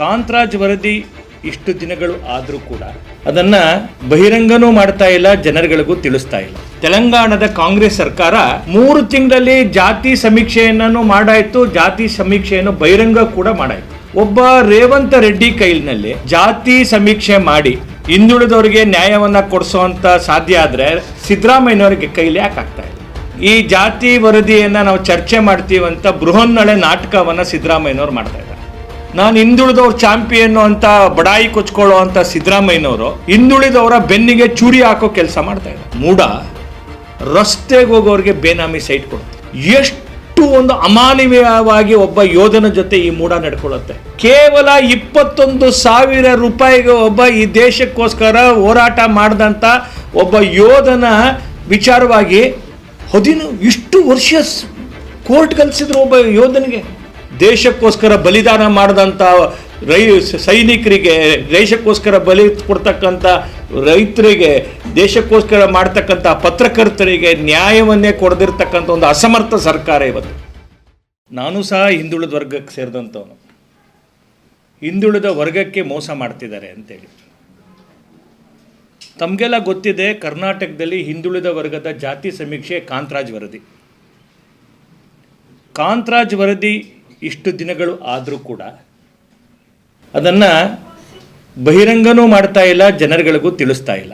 ಕಾಂತರಾಜ್ ವರದಿ ಇಷ್ಟು ದಿನಗಳು ಆದರೂ ಕೂಡ ಅದನ್ನ ಬಹಿರಂಗನೂ ಮಾಡ್ತಾ ಇಲ್ಲ, ಜನರುಗಳಿಗೂ ತಿಳಿಸ್ತಾ ಇಲ್ಲ. ತೆಲಂಗಾಣದ ಕಾಂಗ್ರೆಸ್ ಸರ್ಕಾರ ಮೂರು ತಿಂಗಳಲ್ಲಿ ಜಾತಿ ಸಮೀಕ್ಷೆಯನ್ನು ಮಾಡಾಯ್ತು, ಜಾತಿ ಸಮೀಕ್ಷೆಯನ್ನು ಬಹಿರಂಗ ಕೂಡ ಮಾಡಾಯ್ತು. ಒಬ್ಬ ರೇವಂತ ರೆಡ್ಡಿ ಕೈಲಿನಲ್ಲಿ ಜಾತಿ ಸಮೀಕ್ಷೆ ಮಾಡಿ ಹಿಂದುಳಿದವರಿಗೆ ನ್ಯಾಯವನ್ನ ಕೊಡಿಸುವಂತ ಸಾಧ್ಯ ಆದ್ರೆ ಸಿದ್ದರಾಮಯ್ಯನವರಿಗೆ ಕೈಲಿ ಯಾಕೆ ಆಗ್ತಾ ಇಲ್ಲ? ಈ ಜಾತಿ ವರದಿಯನ್ನ ನಾವು ಚರ್ಚೆ ಮಾಡ್ತೀವಂತ ಬೃಹನ್ನಳೆ ನಾಟಕವನ್ನ ಸಿದ್ದರಾಮಯ್ಯನವ್ರು ಮಾಡ್ತಾರೆ ನಾನು ಹಿಂದುಳಿದವ್ರ ಚಾಂಪಿಯನ್ ಅಂತ ಬಡಾಯಿ ಕೊಚ್ಕೊಳ್ಳೋ ಅಂತ ಸಿದ್ದರಾಮಯ್ಯನವರು ಹಿಂದುಳಿದವರ ಬೆನ್ನಿಗೆ ಚೂರಿ ಹಾಕೋ ಕೆಲಸ ಮಾಡ್ತಾ ಇದ್ದಾರೆ. ಮೂಡ ರಸ್ತೆಗೆ ಹೋಗೋರಿಗೆ ಬೇನಾಮಿ ಸೈಟ್ ಕೊಡುತ್ತೆ ಎಷ್ಟು ಒಂದು ಅಮಾನವೀಯವಾಗಿ ಒಬ್ಬ ಯೋಧನ ಜೊತೆ ಈ ಮೂಡ ನಡ್ಕೊಳ್ಳುತ್ತೆ. ಕೇವಲ ಇಪ್ಪತ್ತೊಂದು ಸಾವಿರ ರೂಪಾಯಿಗೆ ಒಬ್ಬ ಈ ದೇಶಕ್ಕೋಸ್ಕರ ಹೋರಾಟ ಮಾಡಿದಂಥ ಒಬ್ಬ ಯೋಧನ ವಿಚಾರವಾಗಿ ಹದಿನ ಇಷ್ಟು ವರ್ಷ ಕೋರ್ಟ್ ಕಲಿಸಿದ್ರು ಒಬ್ಬ ಯೋಧನಿಗೆ. ದೇಶಕ್ಕೋಸ್ಕರ ಬಲಿದಾನ ಮಾಡಿದಂಥ ರೈ ಸೈನಿಕರಿಗೆ, ದೇಶಕ್ಕೋಸ್ಕರ ಬಲಿ ಕೊಡ್ತಕ್ಕಂಥ ರೈತರಿಗೆ, ದೇಶಕ್ಕೋಸ್ಕರ ಮಾಡ್ತಕ್ಕಂಥ ಪತ್ರಕರ್ತರಿಗೆ ನ್ಯಾಯವನ್ನೇ ಕೊಡದಿರ್ತಕ್ಕಂಥ ಒಂದು ಅಸಮರ್ಥ ಸರ್ಕಾರ ಇವತ್ತು. ನಾನು ಸಹ ಹಿಂದುಳಿದ ವರ್ಗಕ್ಕೆ ಸೇರಿದಂಥವನು. ಹಿಂದುಳಿದ ವರ್ಗಕ್ಕೆ ಮೋಸ ಮಾಡ್ತಿದ್ದಾರೆ ಅಂತೇಳಿ. ತಮಗೆಲ್ಲ ಗೊತ್ತಿದೆ ಕರ್ನಾಟಕದಲ್ಲಿ ಹಿಂದುಳಿದ ವರ್ಗದ ಜಾತಿ ಸಮೀಕ್ಷೆ ಕಾಂತರಾಜ್ ವರದಿ. ಕಾಂತರಾಜ್ ವರದಿ ಇಷ್ಟು ದಿನಗಳು ಆದರೂ ಕೂಡ ಅದನ್ನು ಬಹಿರಂಗನೂ ಮಾಡ್ತಾ ಇಲ್ಲ, ಜನರುಗಳಿಗೂ ತಿಳಿಸ್ತಾ ಇಲ್ಲ.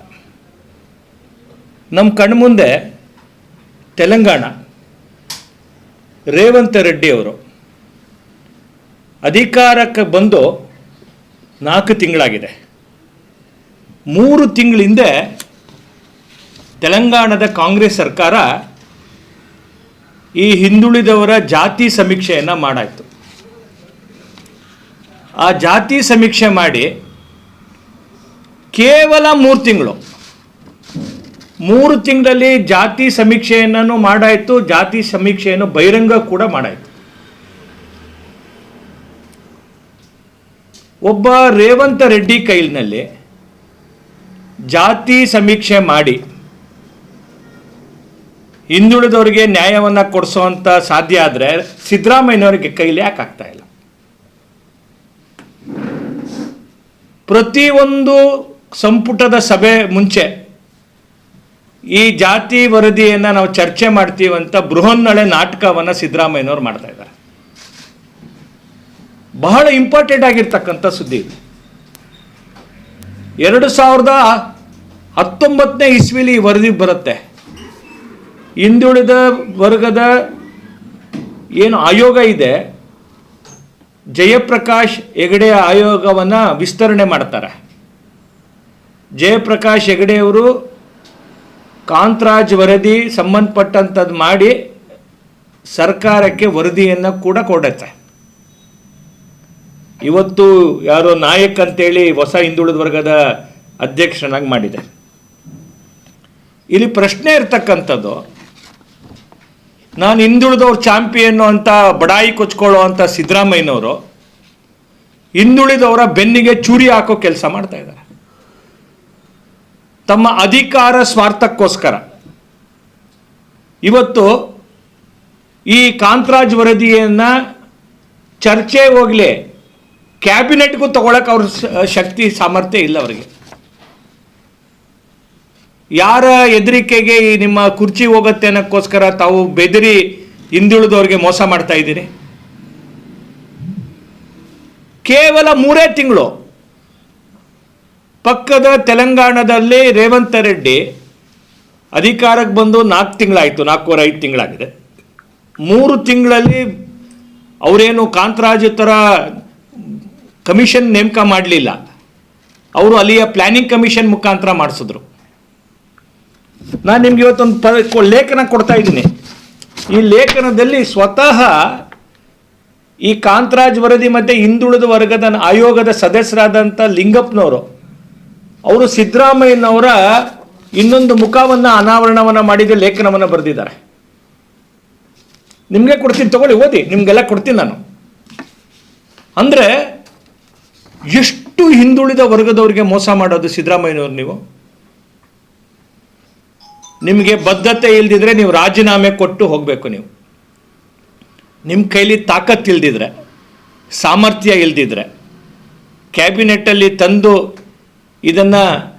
ನಮ್ಮ ಕಣ್ಮುಂದೆ ತೆಲಂಗಾಣ, ರೇವಂತ್ ರೆಡ್ಡಿ ಅವರು ಅಧಿಕಾರಕ್ಕೆ ಬಂದು ನಾಲ್ಕು ತಿಂಗಳಾಗಿದೆ. ಮೂರು ತಿಂಗಳಿಂದೆ ತೆಲಂಗಾಣದ ಕಾಂಗ್ರೆಸ್ ಸರ್ಕಾರ ಈ ಹಿಂದುಳಿದವರ ಜಾತಿ ಸಮೀಕ್ಷೆಯನ್ನು ಮಾಡಾಯಿತು. ಆ ಜಾತಿ ಸಮೀಕ್ಷೆ ಮಾಡಿ ಕೇವಲ ಮೂರು ತಿಂಗಳು. ಮೂರು ತಿಂಗಳಲ್ಲಿ ಜಾತಿ ಸಮೀಕ್ಷೆಯನ್ನು ಮಾಡಾಯಿತು, ಜಾತಿ ಸಮೀಕ್ಷೆಯನ್ನು ಬಹಿರಂಗ ಕೂಡ ಮಾಡಾಯಿತು. ಒಬ್ಬ ರೇವಂತ ರೆಡ್ಡಿ ಕೈಲಿನಲ್ಲಿ ಜಾತಿ ಸಮೀಕ್ಷೆ ಮಾಡಿ ಹಿಂದುಳಿದವರಿಗೆ ನ್ಯಾಯವನ್ನ ಕೊಡಿಸುವಂಥ ಸಾಧ್ಯ ಆದರೆ ಸಿದ್ದರಾಮಯ್ಯನವರಿಗೆ ಕೈಲಿ ಯಾಕೆ ಆಗ್ತಾ ಇಲ್ಲ? ಪ್ರತಿಯೊಂದು ಸಂಪುಟದ ಸಭೆ ಮುಂಚೆ ಈ ಜಾತಿ ವರದಿಯನ್ನ ನಾವು ಚರ್ಚೆ ಮಾಡ್ತೀವಂತ ಬೃಹನ್ನಳೆ ನಾಟಕವನ್ನ ಸಿದ್ದರಾಮಯ್ಯನವ್ರು ಮಾಡ್ತಾ ಇದ್ದಾರೆ. ಬಹಳ ಇಂಪಾರ್ಟೆಂಟ್ ಆಗಿರ್ತಕ್ಕಂಥ ಸುದ್ದಿ ಇದು. ಎರಡು ಸಾವಿರದ ಹತ್ತೊಂಬತ್ತನೇ ಇಸ್ವಿಲಿ ಈ ವರದಿ ಬರುತ್ತೆ. ಹಿಂದುಳಿದ ವರ್ಗದ ಏನು ಆಯೋಗ ಇದೆ, ಜಯಪ್ರಕಾಶ್ ಹೆಗಡೆ ಆಯೋಗವನ್ನು ವಿಸ್ತರಣೆ ಮಾಡ್ತಾರೆ. ಜಯಪ್ರಕಾಶ್ ಹೆಗಡೆಯವರು ಕಾಂತರಾಜ್ ವರದಿ ಸಂಬಂಧಪಟ್ಟಂಥದ್ದು ಮಾಡಿ ಸರ್ಕಾರಕ್ಕೆ ವರದಿಯನ್ನು ಕೂಡ ಕೊಡುತ್ತೆ. ಇವತ್ತು ಯಾರೋ ನಾಯಕ್ ಅಂತೇಳಿ ಹೊಸ ಹಿಂದುಳಿದ ವರ್ಗದ ಅಧ್ಯಕ್ಷನಾಗಿ ಮಾಡಿದೆ. ಇಲ್ಲಿ ಪ್ರಶ್ನೆ ಇರ್ತಕ್ಕಂಥದ್ದು ನಾನು ಹಿಂದುಳಿದವ್ರ ಚಾಂಪಿಯನ್ನು ಅಂತ ಬಡಾಯಿ ಕೊಚ್ಕೊಳ್ಳೋ ಅಂತ ಸಿದ್ದರಾಮಯ್ಯನವರು ಹಿಂದುಳಿದವರ ಬೆನ್ನಿಗೆ ಚೂರಿ ಹಾಕೋ ಕೆಲಸ ಮಾಡ್ತಾ ಇದ್ದಾರೆ. ತಮ್ಮ ಅಧಿಕಾರ ಸ್ವಾರ್ಥಕ್ಕೋಸ್ಕರ. ಇವತ್ತು ಈ ಕಾಂತರಾಜ್ ವರದಿಯನ್ನು ಚರ್ಚೆ ಹೋಗಲಿ ಕ್ಯಾಬಿನೆಟ್ಗೂ ತಗೊಳಕ್ಕೆ ಅವ್ರ ಶಕ್ತಿ ಸಾಮರ್ಥ್ಯ ಇಲ್ಲ ಅವರಿಗೆ. ಯಾರ ಹೆದರಿಕೆಗೆ ಈ ನಿಮ್ಮ ಕುರ್ಚಿ ಹೋಗುತ್ತೆ ಅನ್ನೋಕ್ಕೋಸ್ಕರ ತಾವು ಬೆದರಿ ಹಿಂದುಳಿದವ್ರಿಗೆ ಮೋಸ ಮಾಡ್ತಾ ಇದ್ದೀರಿ? ಕೇವಲ ಮೂರೇ ತಿಂಗಳು. ಪಕ್ಕದ ತೆಲಂಗಾಣದಲ್ಲಿ ರೇವಂತ್ ರೆಡ್ಡಿ ಅಧಿಕಾರಕ್ಕೆ ಬಂದು ನಾಲ್ಕು ತಿಂಗಳಾಯಿತು, ನಾಲ್ಕೂವರೆ, ಐದು ತಿಂಗಳಾಗಿದೆ. ಮೂರು ತಿಂಗಳಲ್ಲಿ ಅವರೇನು ಕಾಂತರಾಜ್ ಥರ ಕಮಿಷನ್ ನೇಮಕ ಮಾಡಲಿಲ್ಲ. ಅವರು ಅಲ್ಲಿಯ ಪ್ಲಾನಿಂಗ್ ಕಮಿಷನ್ ಮುಖಾಂತರ ಮಾಡಿಸಿದ್ರು. ನಾನು ನಿಮ್ಗೆ ಇವತ್ತೊಂದು ಪ ಲೇಖನ ಕೊಡ್ತಾ ಇದ್ದೀನಿ. ಈ ಲೇಖನದಲ್ಲಿ ಸ್ವತಃ ಈ ಕಾಂತರಾಜ್ ವರದಿ ಮತ್ತು ಹಿಂದುಳಿದ ವರ್ಗದ ಆಯೋಗದ ಸದಸ್ಯರಾದಂಥ ಲಿಂಗಪ್ಪನವರು, ಅವರು ಸಿದ್ದರಾಮಯ್ಯನವರ ಇನ್ನೊಂದು ಮುಖವನ್ನು ಅನಾವರಣವನ್ನು ಮಾಡಿದ ಲೇಖನವನ್ನು ಬರೆದಿದ್ದಾರೆ. ನಿಮಗೆ ಕೊಡ್ತೀನಿ, ತಗೊಳ್ಳಿ, ಓದಿ, ನಿಮಗೆಲ್ಲ ಕೊಡ್ತೀನಿ ನಾನು. ಅಂದರೆ, ಎಷ್ಟು ಹಿಂದುಳಿದ ವರ್ಗದವರಿಗೆ ಮೋಸ ಮಾಡೋದು ಸಿದ್ದರಾಮಯ್ಯನವ್ರು ನೀವು? ನಿಮಗೆ ಬದ್ಧತೆ ಇಲ್ದಿದ್ರೆ ನೀವು ರಾಜೀನಾಮೆ ಕೊಟ್ಟು ಹೋಗಬೇಕು ನೀವು. ನಿಮ್ಮ ಕೈಲಿ ತಾಕತ್ತು ಇಲ್ದಿದ್ರೆ, ಸಾಮರ್ಥ್ಯ ಇಲ್ದಿದ್ರೆ, ಕ್ಯಾಬಿನೆಟ್ಟಲ್ಲಿ ತಂದು ಇದನ್ನು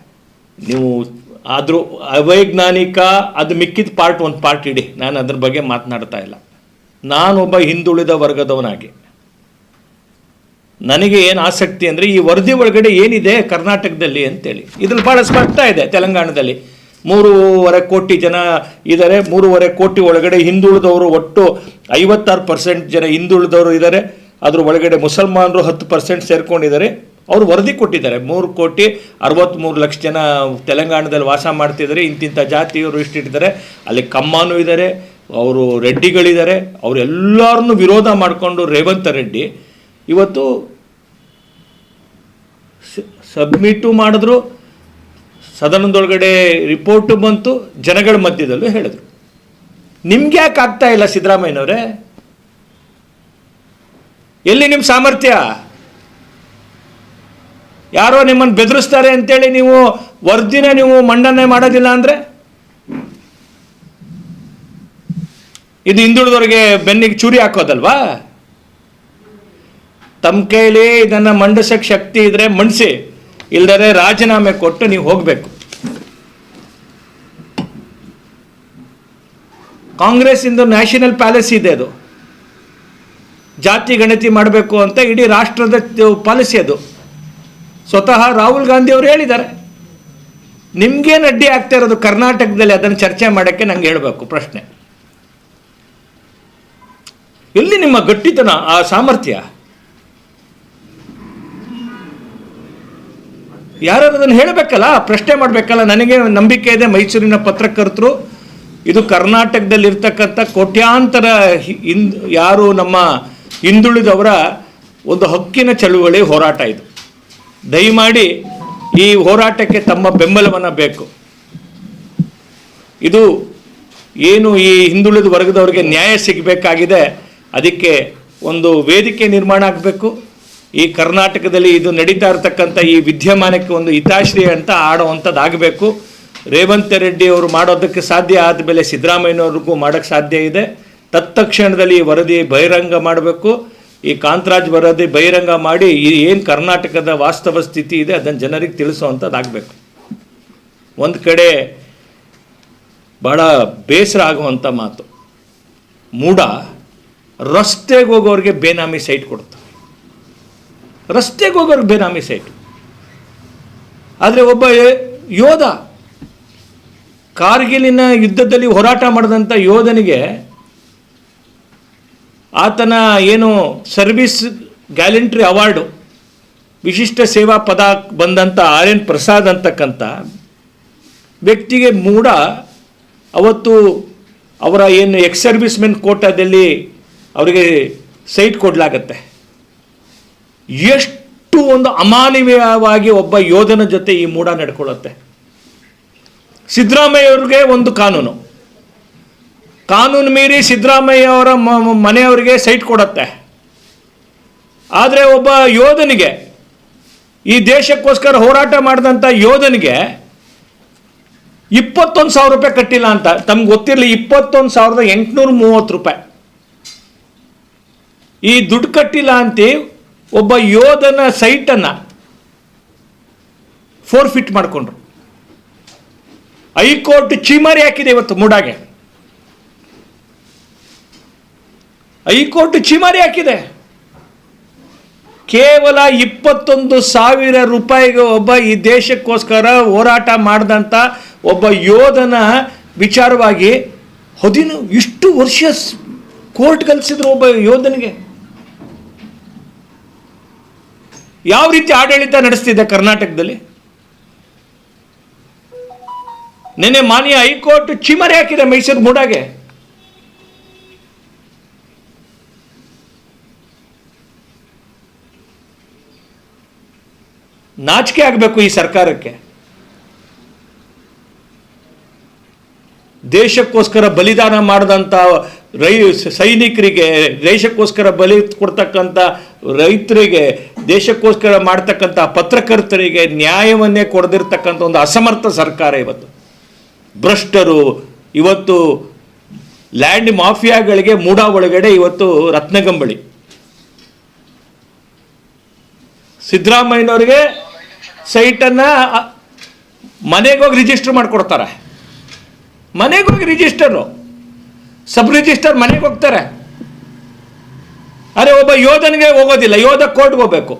ನೀವು ಆದರೂ ಅವೈಜ್ಞಾನಿಕ, ಅದು ಮಿಕ್ಕಿದ ಪಾರ್ಟ್ ಒಂದು ಪಾರ್ಟ್ ಇಡಿ, ನಾನು ಅದ್ರ ಬಗ್ಗೆ ಮಾತನಾಡ್ತಾ ಇಲ್ಲ. ನಾನೊಬ್ಬ ಹಿಂದುಳಿದ ವರ್ಗದವನಾಗಿ. ನನಗೆ ಏನು ಆಸಕ್ತಿ ಅಂದರೆ ಈ ವರದಿ ಒಳಗಡೆ ಏನಿದೆ ಕರ್ನಾಟಕದಲ್ಲಿ ಅಂತೇಳಿ. ಇದ್ರಲ್ಲಿ ಭಾಳ ಸ್ಪಷ್ಟ ಇದೆ ತೆಲಂಗಾಣದಲ್ಲಿ. ಮೂರುವರೆ ಕೋಟಿ ಜನ ಇದ್ದಾರೆ. ಮೂರುವರೆ ಕೋಟಿ ಒಳಗಡೆ ಹಿಂದುಳಿದವರು ಒಟ್ಟು ಐವತ್ತಾರು ಪರ್ಸೆಂಟ್ ಜನ ಹಿಂದುಳಿದವರು ಇದ್ದಾರೆ. ಅದ್ರ ಒಳಗಡೆ ಮುಸಲ್ಮಾನರು ಹತ್ತು ಪರ್ಸೆಂಟ್ ಸೇರ್ಕೊಂಡಿದ್ದಾರೆ. ಅವರು ವರದಿ ಕೊಟ್ಟಿದ್ದಾರೆ. ಮೂರು ಕೋಟಿ ಅರವತ್ತ್ಮೂರು ಲಕ್ಷ ಜನ ತೆಲಂಗಾಣದಲ್ಲಿ ವಾಸ ಮಾಡ್ತಿದ್ದಾರೆ. ಇಂತಿಂಥ ಜಾತಿಯವರು ಇಷ್ಟಿಟ್ಟಿದ್ದಾರೆ. ಅಲ್ಲಿ ಕಮ್ಮಾನು ಇದ್ದಾರೆ. ಅವರು ರೆಡ್ಡಿಗಳಿದ್ದಾರೆ. ಅವರೆಲ್ಲರನ್ನು ವಿರೋಧ ಮಾಡಿಕೊಂಡು ರೇವಂತ ರೆಡ್ಡಿ ಇವತ್ತು ಸಬ್ಮಿಟು ಮಾಡಿದ್ರು. ಸದನದೊಳಗಡೆ ರಿಪೋರ್ಟು ಬಂತು, ಜನಗಳ ಮಧ್ಯದಲ್ಲೂ ಹೇಳಿದರು. ನಿಮ್ಗೆ ಯಾಕೆ ಆಗ್ತಾ ಇಲ್ಲ ಸಿದ್ದರಾಮಯ್ಯನವರೇ? ಎಲ್ಲಿ ನಿಮ್ಮ ಸಾಮರ್ಥ್ಯ? ಯಾರೋ ನಿಮ್ಮನ್ನು ಬೆದರಿಸ್ತಾರೆ ಅಂತೇಳಿ ನೀವು ವರ್ದಿನ ನೀವು ಮಂಡನೆ ಮಾಡೋದಿಲ್ಲ ಅಂದರೆ? ಇದು ಹಿಂದುಳಿದವ್ರಿಗೆ ಬೆನ್ನಿಗೆ ಚೂರಿ ಹಾಕೋದಲ್ವಾ? ತಮ್ಮ ಕೈಲಿ ಇದನ್ನು ಮಂಡಿಸೋಕ್ಕೆ ಶಕ್ತಿ ಇದ್ರೆ ಮಂಡಿಸಿ ಇಲ್ದರೆ ರಾಜೀನಾಮೆ ಕೊಟ್ಟು ನೀವು ಹೋಗಬೇಕು. ಕಾಂಗ್ರೆಸ್ ಇಂದು ನ್ಯಾಷನಲ್ ಪ್ಯಾಲೇಸ್ ಇದೆ ಅದು. ಜಾತಿ ಗಣತಿ ಮಾಡಬೇಕು ಅಂತ ಇಡೀ ರಾಷ್ಟ್ರದ ಪಾಲಿಸಿ ಅದು. ಸ್ವತಃ ರಾಹುಲ್ ಗಾಂಧಿ ಅವರು ಹೇಳಿದ್ದಾರೆ. ನಿಮ್ಗೇನು ಅಡ್ಡಿ ಆಗ್ತಾ ಇರೋದು ಕರ್ನಾಟಕದಲ್ಲಿ ಅದನ್ನು ಚರ್ಚೆ ಮಾಡೋಕ್ಕೆ ನಂಗೆ ಹೇಳಬೇಕು ಪ್ರಶ್ನೆ. ಎಲ್ಲಿ ನಿಮ್ಮ ಗಟ್ಟಿತನ, ಆ ಸಾಮರ್ಥ್ಯ? ಯಾರು ಅದನ್ನು ಹೇಳಬೇಕಲ್ಲ? ಪ್ರಶ್ನೆ ಮಾಡಬೇಕಲ್ಲ? ನನಗೆ ನಂಬಿಕೆ ಇದೆ ಮೈಸೂರಿನ ಪತ್ರಕರ್ತರು. ಇದು ಕರ್ನಾಟಕದಲ್ಲಿ ಇರ್ತಕ್ಕಂಥ ಕೋಟ್ಯಾಂತರ ಹಿಂದ್, ಯಾರು ನಮ್ಮ ಹಿಂದುಳಿದವರ ಒಂದು ಹಕ್ಕಿನ ಚಳುವಳಿ ಹೋರಾಟ ಇದು. ದಯಮಾಡಿ ಈ ಹೋರಾಟಕ್ಕೆ ತಮ್ಮ ಬೆಂಬಲವನ್ನು ಬೇಕು. ಇದು ಏನು ಈ ಹಿಂದುಳಿದ ವರ್ಗದವರಿಗೆ ನ್ಯಾಯ ಸಿಗಬೇಕಾಗಿದೆ, ಅದಕ್ಕೆ ಒಂದು ವೇದಿಕೆ ನಿರ್ಮಾಣ ಆಗಬೇಕು. ಈ ಕರ್ನಾಟಕದಲ್ಲಿ ಇದು ನಡೀತಾ ಇರತಕ್ಕಂಥ ಈ ವಿದ್ಯಮಾನಕ್ಕೆ ಒಂದು ಹಿತಾಶ್ರೀ ಅಂತ ಆಡುವಂಥದ್ದಾಗಬೇಕು. ರೇವಂತ್ ರೆಡ್ಡಿ ಅವರು ಮಾಡೋದಕ್ಕೆ ಸಾಧ್ಯ ಆದಮೇಲೆ ಸಿದ್ದರಾಮಯ್ಯನವ್ರಿಗೂ ಮಾಡೋಕ್ಕೆ ಸಾಧ್ಯ ಇದೆ. ತತ್ಕ್ಷಣದಲ್ಲಿ ಈ ವರದಿ ಬಹಿರಂಗ ಮಾಡಬೇಕು. ಈ ಕಾಂತರಾಜ್ ವರದಿ ಬಹಿರಂಗ ಮಾಡಿ ಏನು ಕರ್ನಾಟಕದ ವಾಸ್ತವ ಸ್ಥಿತಿ ಇದೆ ಅದನ್ನು ಜನರಿಗೆ ತಿಳಿಸುವಂಥದ್ದಾಗಬೇಕು. ಒಂದು ಕಡೆ ಭಾಳ ಬೇಸರ ಆಗುವಂಥ ಮಾತು. ಮೂಡ ರಸ್ತೆಗೆ ಹೋಗೋರಿಗೆ ಬೇನಾಮಿ ಸೈಟ್ ಕೊಡ್ತಾರೆ ರಸ್ತೆಗೆ ಹೋಗೋರು ಬೇನಾಮಿ ಸೈಟ್ ಆದರೆ ಒಬ್ಬ ಯೋಧ ಕಾರ್ಗಿಲಿನ ಯುದ್ಧದಲ್ಲಿ ಹೋರಾಟ ಮಾಡಿದಂಥ ಯೋಧನಿಗೆ ಆತನ ಏನು ಸರ್ವಿಸ್ ಗ್ಯಾಲೆಂಟ್ರಿ ಅವಾರ್ಡು, ವಿಶಿಷ್ಟ ಸೇವಾ ಪದ ಬಂದಂಥ ಆರ್ ಎನ್ ಪ್ರಸಾದ್ ಅಂತಕ್ಕಂಥ ವ್ಯಕ್ತಿಗೆ ಮೂಡ ಅವತ್ತು ಅವರ ಏನು ಎಕ್ಸ್ ಸರ್ವಿಸ್ಮೆನ್ ಕೋಟಾದಲ್ಲಿ ಅವರಿಗೆ ಸೈಟ್ ಕೊಡಲಾಗತ್ತೆ. ಎಷ್ಟು ಒಂದು ಅಮಾನವೀಯವಾಗಿ ಒಬ್ಬ ಯೋಧನ ಜೊತೆ ಈ ಮೂಡ ನಡ್ಕೊಳ್ಳುತ್ತೆ. ಸಿದ್ದರಾಮಯ್ಯವ್ರಿಗೆ ಒಂದು ಕಾನೂನು. ಕಾನೂನು ಮೀರಿ ಸಿದ್ದರಾಮಯ್ಯ ಅವರ ಮನೆಯವರಿಗೆ ಸೈಟ್ ಕೊಡತ್ತೆ. ಆದರೆ ಒಬ್ಬ ಯೋಧನಿಗೆ, ಈ ದೇಶಕ್ಕೋಸ್ಕರ ಹೋರಾಟ ಮಾಡಿದಂಥ ಯೋಧನಿಗೆ ಇಪ್ಪತ್ತೊಂದು ಸಾವಿರ ರೂಪಾಯಿ ಕಟ್ಟಿಲ್ಲ ಅಂತ. ತಮ್ಗೆ ಗೊತ್ತಿರಲಿ, ಇಪ್ಪತ್ತೊಂದು ಸಾವಿರದ ಎಂಟುನೂರ ಮೂವತ್ತು ರೂಪಾಯಿ. ಈ ದುಡ್ಡು ಕಟ್ಟಿಲ್ಲ ಅಂತ ಒಬ್ಬ ಯೋಧನ ಸೈಟನ್ನು ಫೋರ್ಫಿಟ್ ಮಾಡಿಕೊಂಡ್ರು. ಹೈಕೋರ್ಟ್ ಚೀಮಾರಿ ಹಾಕಿದೆ ಇವತ್ತು ಮೂಡಾಗೆ. ಹೈಕೋರ್ಟ್ ಚೀಮಾರಿ ಹಾಕಿದೆ. ಕೇವಲ ಇಪ್ಪತ್ತೊಂದು ಸಾವಿರ ರೂಪಾಯಿಗೆ ಒಬ್ಬ ಈ ದೇಶಕ್ಕೋಸ್ಕರ ಹೋರಾಟ ಮಾಡಿದಂಥ ಒಬ್ಬ ಯೋಧನ ವಿಚಾರವಾಗಿ ಹದಿನ ಇಷ್ಟು ವರ್ಷ ಕೋರ್ಟ್ ಕಲಿಸಿದ್ರು ಒಬ್ಬ ಯೋಧನಿಗೆ. ಯಾವ ರೀತಿ ಆಡಳಿತ ನಡೆಸ್ತಿದೆ ಕರ್ನಾಟಕದಲ್ಲಿ? ನಿನ್ನೆ ಮಾನ್ಯ ಹೈಕೋರ್ಟ್ ಚಿಮರೆ ಹಾಕಿದೆ ಮೈಸೂರು ಮೂಡಾಗೆ. ನಾಚಿಕೆ ಆಗಬೇಕು ಈ ಸರ್ಕಾರಕ್ಕೆ. ದೇಶಕ್ಕೋಸ್ಕರ ಬಲಿದಾನ ಮಾಡಿದಂಥ ರೈ ಸೈನಿಕರಿಗೆ, ದೇಶಕ್ಕೋಸ್ಕರ ಬಲಿ ಕೊಡ್ತಕ್ಕಂಥ ರೈತರಿಗೆ ದೇಶಕ್ಕೋಸ್ಕರ ಮಾಡ್ತಕ್ಕಂಥ ಪತ್ರಕರ್ತರಿಗೆ ನ್ಯಾಯವನ್ನೇ ಕೊಡದಿರ್ತಕ್ಕಂಥ ಒಂದು ಅಸಮರ್ಥ ಸರ್ಕಾರ ಇವತ್ತು. ಭ್ರಷ್ಟರು ಇವತ್ತು ಲ್ಯಾಂಡ್ ಮಾಫಿಯಾಗಳಿಗೆ ಮೂಡ ಒಳಗಡೆ ಇವತ್ತು ರತ್ನಗಂಬಳಿ. ಸಿದ್ದರಾಮಯ್ಯನವ್ರಿಗೆ ಸೈಟನ್ನು ಮನೆಗೆ ಹೋಗಿ ರಿಜಿಸ್ಟರ್ ಮಾಡಿಕೊಡ್ತಾರೆ. ಮನೆಗೆ ಹೋಗಿ ರಿಜಿಸ್ಟರು ಸಬ್ ರಿಜಿಸ್ಟರ್ ಮನೆಗೆ ಹೋಗ್ತಾರೆ. ಅರೆ ಒಬ್ಬ ಯೋಧನಿಗೆ ಹೋಗೋದಿಲ್ಲ, ಯೋಧ ಕೋರ್ಟ್ಗೆ ಹೋಗ್ಬೇಕು.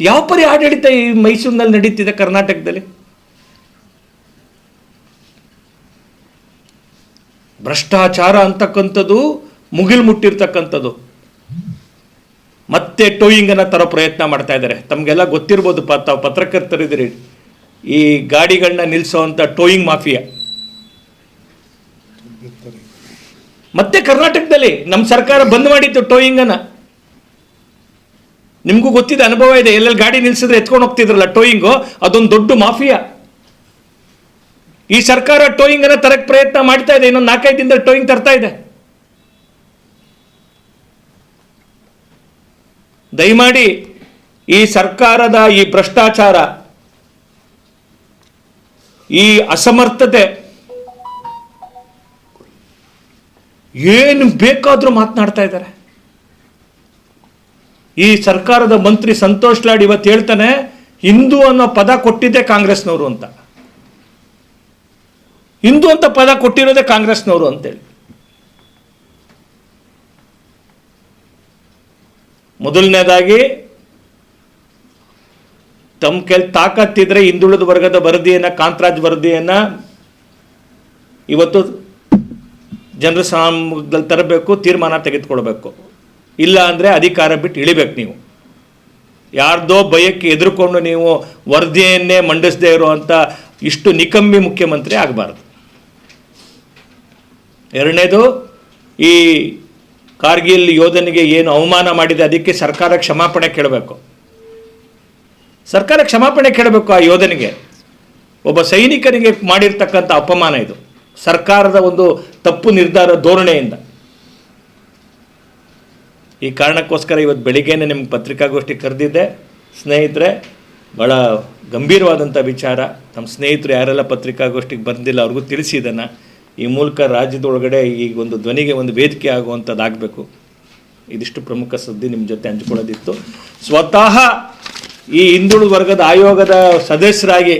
ಯಾವ ಪರಿ ಆಡಳಿತ ಈ ಮೈಸೂರಿನಲ್ಲಿ ನಡೀತಿದೆ ಕರ್ನಾಟಕದಲ್ಲಿ? ಭ್ರಷ್ಟಾಚಾರ ಅಂತಕ್ಕಂಥದ್ದು ಮುಗಿಲು ಮುಟ್ಟಿರ್ತಕ್ಕಂಥದ್ದು. ಮತ್ತೆ ಟೋಯಿಂಗ್ ಅನ್ನ ತರೋ ಪ್ರಯತ್ನ ಮಾಡ್ತಾ ಇದ್ದಾರೆ. ತಮಗೆಲ್ಲ ಗೊತ್ತಿರ್ಬೋದು ಪ ತಾವು ಪತ್ರಕರ್ತರಿದ್ದೀರಿ. ಈ ಗಾಡಿಗಳನ್ನ ನಿಲ್ಲಿಸೋವಂಥ ಟೋಯಿಂಗ್ ಮಾಫಿಯಾ. ಮತ್ತೆ ಕರ್ನಾಟಕದಲ್ಲಿ ನಮ್ಮ ಸರ್ಕಾರ ಬಂದ್ ಮಾಡಿತ್ತು ಟೋಯಿಂಗ್ ಅನ್ನ. ನಿಮಗೂ ಗೊತ್ತಿದೆ, ಅನುಭವ ಇದೆ. ಎಲ್ಲೆಲ್ಲಿ ಗಾಡಿ ನಿಲ್ಸಿದ್ರೆ ಎತ್ಕೊಂಡು ಹೋಗ್ತಿದ್ರಲ್ಲ, ಟೋಯಿಂಗು? ಅದೊಂದು ದೊಡ್ಡ ಮಾಫಿಯಾ. ಈ ಸರ್ಕಾರ ಟೋಯಿಂಗ್ ಅನ್ನ ತರಕ್ ಪ್ರಯತ್ನ ಮಾಡ್ತಾ ಇದೆ. ಇನ್ನೊಂದು ನಾಲ್ಕೈದು ದಿನದಲ್ಲಿ ಟೋಯಿಂಗ್ ತರ್ತಾ ಇದೆ. ದಯಮಾಡಿ ಈ ಸರ್ಕಾರದ ಈ ಭ್ರಷ್ಟಾಚಾರ, ಈ ಅಸಮರ್ಥತೆ ಏನು ಬೇಕಾದರೂ ಮಾತನಾಡ್ತಾ ಇದ್ದಾರೆ. ಈ ಸರ್ಕಾರದ ಮಂತ್ರಿ ಸಂತೋಷ್ ಲಾಡ್ ಇವತ್ತು ಹೇಳ್ತಾನೆ, ಹಿಂದೂ ಅನ್ನೋ ಪದ ಕೊಟ್ಟಿದ್ದೆ ಕಾಂಗ್ರೆಸ್ನವರು ಅಂತ. ಹಿಂದೂ ಅಂತ ಪದ ಕೊಟ್ಟಿರೋದೇ ಕಾಂಗ್ರೆಸ್ನವರು ಅಂತೇಳಿ. ಮೊದಲನೇದಾಗಿ ತಮ್ಮ ಕೆಲ್ ತಾಕತ್ತಿದ್ರೆ ಹಿಂದುಳಿದ ವರ್ಗದ ವರದಿಯನ್ನ, ಕಾಂತರಾಜ್ ವರದಿಯನ್ನ, ಇವತ್ತು ಜನರ ಸಾಮದಲ್ಲಿ ತರಬೇಕು, ತೀರ್ಮಾನ ತೆಗೆದುಕೊಳ್ಬೇಕು. ಇಲ್ಲ ಅಂದರೆ ಅಧಿಕಾರ ಬಿಟ್ಟು ಇಳಿಬೇಕು ನೀವು. ಯಾರ್ದೋ ಭಯಕ್ಕೆ ಎದುರುಕೊಂಡು ನೀವು ವರದಿಯನ್ನೇ ಮಂಡಿಸದೇ ಇರುವಂಥ ಇಷ್ಟು ನಿಕಮ್ಮಿ ಮುಖ್ಯಮಂತ್ರಿ ಆಗಬಾರ್ದು. ಎರಡನೇದು, ಈ ಕಾರ್ಗಿಲ್ ಯೋಧನಿಗೆ ಏನು ಅವಮಾನ ಮಾಡಿದೆ ಅದಕ್ಕೆ ಸರ್ಕಾರ ಕ್ಷಮಾಪಣೆ ಕೇಳಬೇಕು. ಸರ್ಕಾರ ಕ್ಷಮಾಪಣೆ ಕೇಳಬೇಕು ಆ ಯೋಧನಿಗೆ. ಒಬ್ಬ ಸೈನಿಕನಿಗೆ ಮಾಡಿರ್ತಕ್ಕಂಥ ಅಪಮಾನ ಇದು. ಸರ್ಕಾರದ ಒಂದು ತಪ್ಪು ನಿರ್ಧಾರ ಧೋರಣೆಯಿಂದ. ಈ ಕಾರಣಕ್ಕೋಸ್ಕರ ಇವತ್ತು ಬೆಳಿಗ್ಗೆನೆ ನಿಮ್ಗೆ ಪತ್ರಿಕಾಗೋಷ್ಠಿ ಕರೆದಿದ್ದೆ. ಸ್ನೇಹಿತರೆ ಭಾಳ ಗಂಭೀರವಾದಂಥ ವಿಚಾರ. ನಮ್ಮ ಸ್ನೇಹಿತರು ಯಾರೆಲ್ಲ ಪತ್ರಿಕಾಗೋಷ್ಠಿಗೆ ಬಂದಿಲ್ಲ ಅವ್ರಿಗೂ ತಿಳಿಸಿ ಇದನ್ನು. ಈ ಮೂಲಕ ರಾಜ್ಯದೊಳಗಡೆ ಈ ಒಂದು ಧ್ವನಿಗೆ ಒಂದು ವೇದಿಕೆ ಆಗುವಂಥದ್ದಾಗಬೇಕು ಇದಿಷ್ಟು ಪ್ರಮುಖ ಸುದ್ದಿ ನಿಮ್ಮ ಜೊತೆ ಹಂಚ್ಕೊಳ್ಳೋದಿತ್ತು. ಸ್ವತಃ ಈ ಹಿಂದುಳಿದ ವರ್ಗದ ಆಯೋಗದ ಸದಸ್ಯರಾಗಿ